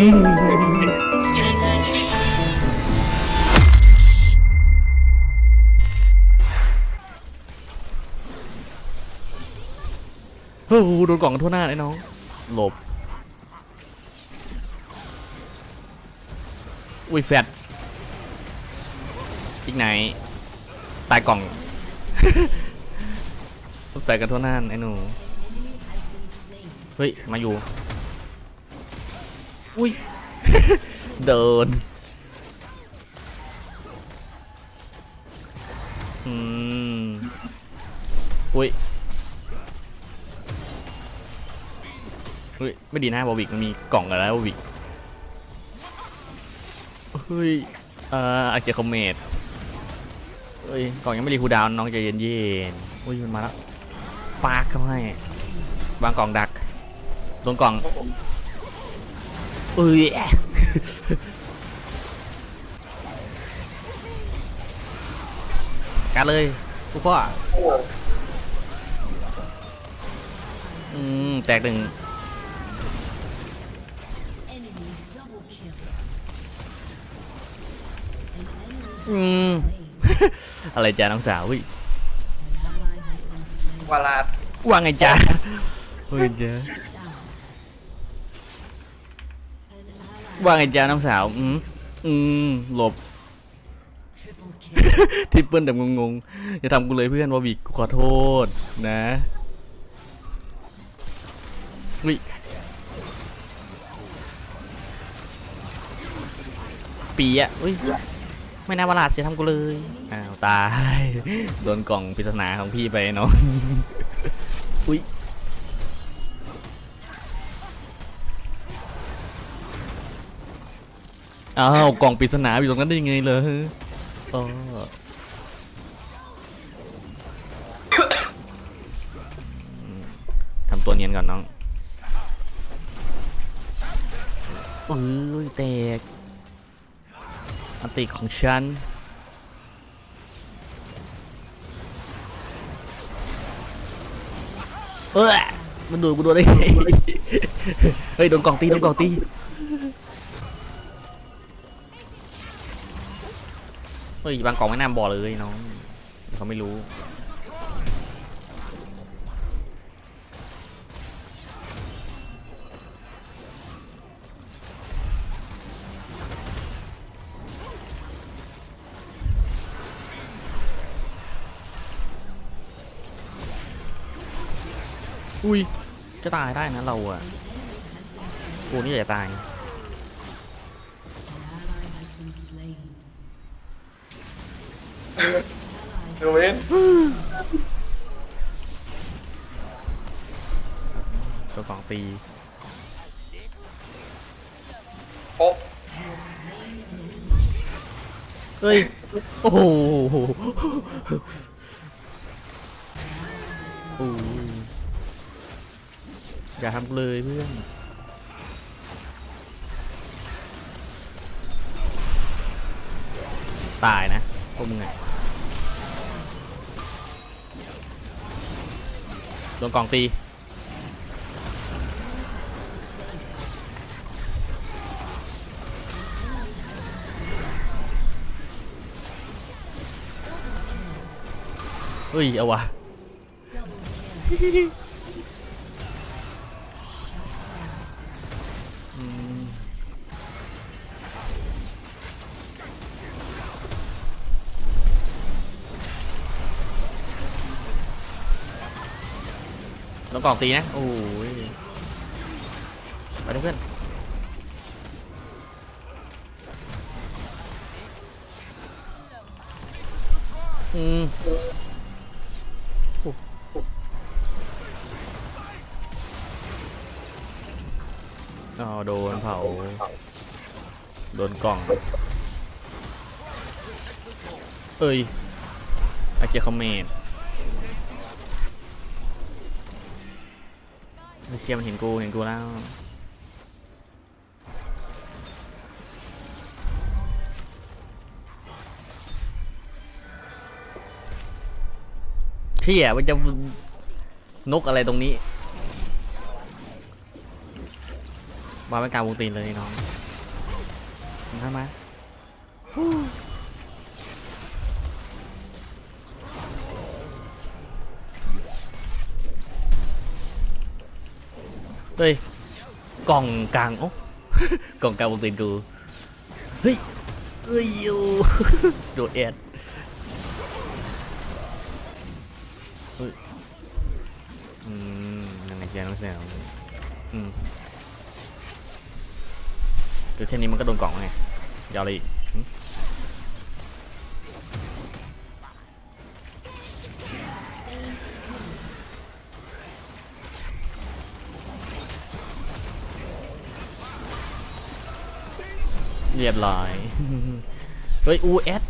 โอ้โหโดนกล่องกันทั่วหน้าเลยน้อง หลบ อุ้ยแฟดอีกไหน ตายกล่องแฟดกันทั่วหน้าไอ้หนู เฮ้ย มาอยู่ อุ้ย เดินอืมอุ้ย เฮ้ย ไม่ดีนะบอบิกมันมีกล่องอะไรแล้วบอบิกเฮ้ยเอ่ออาเกียคอมเมดเฮ้ย กล่องยังไม่รีคูดาวน้องใจเย็นเย็นๆอุ้ยมันมาแล้วปากเข้าให้วางกล่องดักโดนกล่องเอ้ยกัดเลยทุกพ่ออืมแตกหนึ่ง อืม อะไรจ้าน้องสาววิวาลาดว่าไงจ้าว่าไงจ้าว่าไงจ้าน้องสาวอืมอืมหลบ ทิปเปิลแบบงงๆอย่าทำกูเลยเพื่อนวอบิกกูขอโทษนะวิปีอะอุ้ย ไม่น่าประหลาดเสียทำกูเลยอ้าวตายโดนกล่องปริศนาของพี่ไปเนาะอุ้ยอ้าวกล่องปริศนาอยู่ตรงนั้นได้ยังไงเลยอ๋อทำตัวเนียนก่อนน้องเอ้ยแตก อันติของฉันเออมันดูดกูโดนได้ไงเฮ้ยโดนกล่องตีโดนกล่องตีเฮ้ยบางกล่องไม่น่าบอกเลยน้องเขาไม่รู้ อุ้ย จะตายได้นะเราอะกูนี่จะตาย ดูเว้นตัวกล่องตีโป๊ะเฮ้ย โอ้โหโอ้ย อย่าทำกูเลยเพื่อนตายนะพวกมึงไงโดนกล่องตีเฮ้ย เอาวะ งกล่องตีนะ โอ้ยไปเลยเพื่อนอืมอ๋อโดนเผา โดนกล่อง เอ้ยอาเกียคอมเมดไเชี่ยมันเห็นกูเห็นกูแล้วเชี่ยมันจะนกอะไรตรงนี้มาเป็นการวงตีนเลยน้องทำไม เฮ้ย กล่องกลางโอ้กล่องกลางวงตีนกู เฮ้ยเอ้ยอยู่โดดแอดอืมยังไงเจียน้องเสียงอืมคือแค่นี้มันก็โดนกล่องไงยาวเลยอีก เรียบร้อย เฮ้ยอูเอส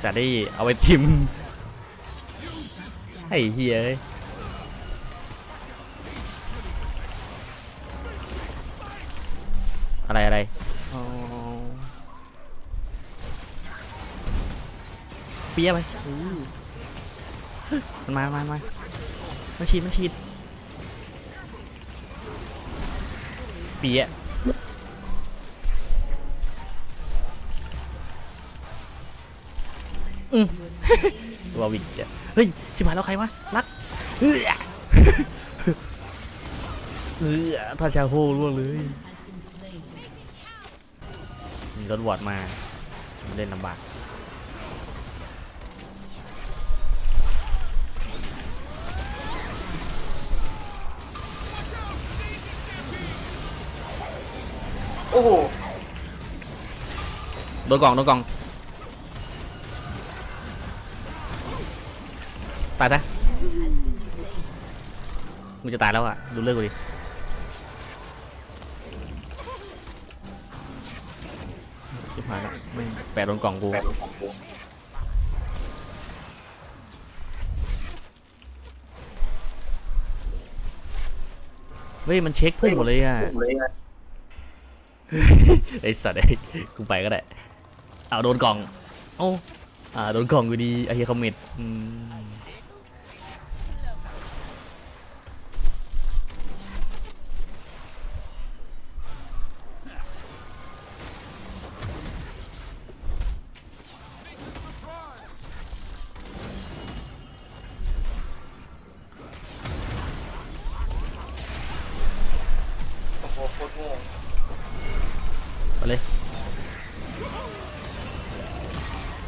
สวัสดีเอาไปทิมไอ้เฮียเอ้ยอะไรอะไรเปียไปมันมามามามันฉีดมันฉีด เปียอืมวาวิกจะเฮ้ย ชิบหายแล้วใครวะรักเฮ้ยเออถ้าชาโฮร่วงเลยมีรถวอดมา เล่นลำบาก โอ้โหโดนกล่องโดนกล่องตายซะมึงจะตายแล้วอะดูเลือดกูดิชิบหายแล้วไม่งแปะโดนกล่องกู เฮ้ยมันเช็คพุ่งหมดเลยอะ ไอสัตว์ไอ้กูไปก็ได้เอาโดนกล่องโอ้อ่าโดนกล่องกูดีไอเฮียคอมเมดอื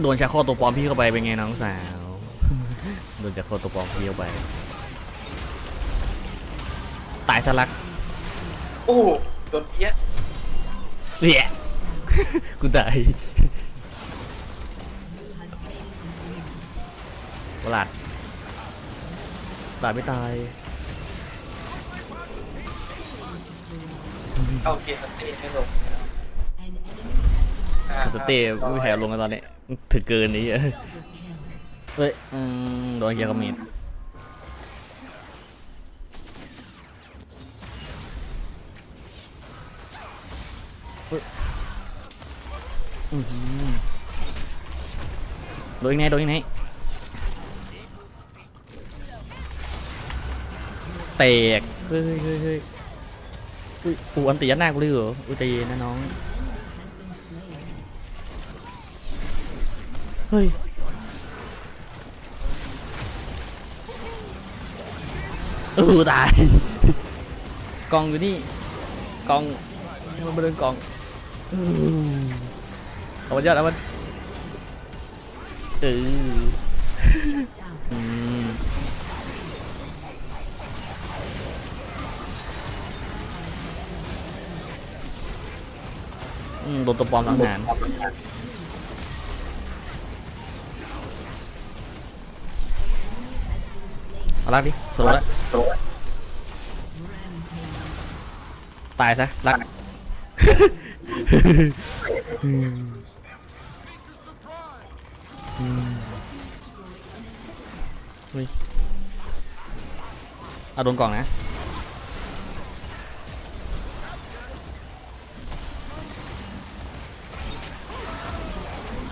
โดนชาโคตัวปลอมพี่เข้าไปเป็นไงน้องสาว โดนชาโคตัวปลอมพี่เข้าไป ตายทะลักโอ้โหโดนเปี้ยเหี้ยกูตายวลาดตายไม่ตาย เข้าเกียร์สเตย์ไม่ลงอ่าสเต้ไม่มีใครเอาลงกันตอนนี้ ถึกเกินนี้เฮ้ยอืมโดนเกียร์คอมเมนต์เฮ้ยอื้อหือโดนยังไงโดนยังไงแตกเฮ้ยเฮ้ยเฮ้ยอุ้ยอันตียัดหน้ากูเลยเหรออุ้ยใจเย็นนะน้อง เฮ้ยเออตายกล่องอยู่นี่กล่องให้มันมาเดินกล่องอือเอามันยอดเอามันเอออืมอืมโดนตัวปลอมหลังงาน เอาลักดิสโลว์แล้วตายซะลักอืมเฮ้ยเอาโดนกล่องนะ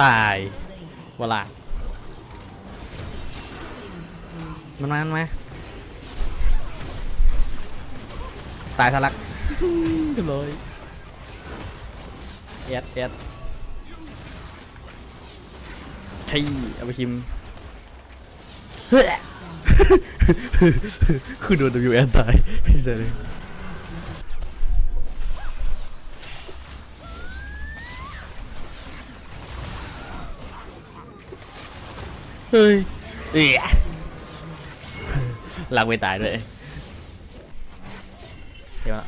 ตายวลา มันมามันมาตายทะลักเลยเอ็ดเอ็ดใช่เอาไปชิมเฮ้ยคือโดน WN ตายไอ้เสยเฮ้ยเอี๊ย ลากไม่ตายด้วยเดี๋ยวนะ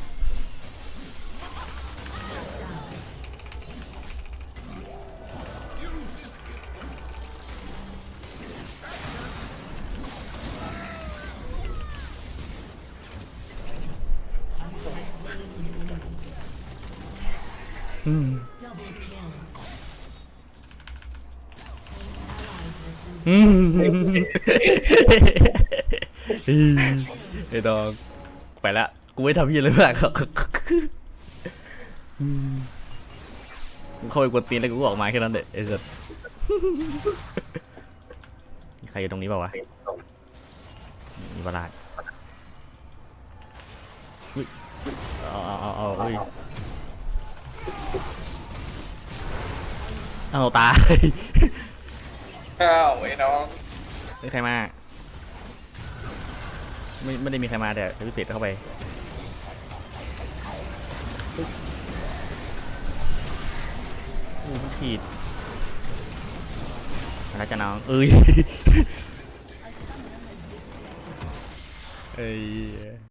อืมอืม ไอ้ดองไปละกูไม่ทำยี่อะไรมากครับอืมกูเข้าไปกดตีนแล้วกูก็ออกมาแค่นั้นเด็ไอ้สัสมีใครอยู่ตรงนี้เปล่าวะมีประหลาดอุ้ยเอาเอาเอาเอาเอ้ยเอาตายอ้าวไอ้น้องเฮ้ยใครมา ไม่ไม่ได้มีใครมาแต่พิเศษเข้าไปอู้ผิดอะไรจะน้องเอ้ยเอ้ย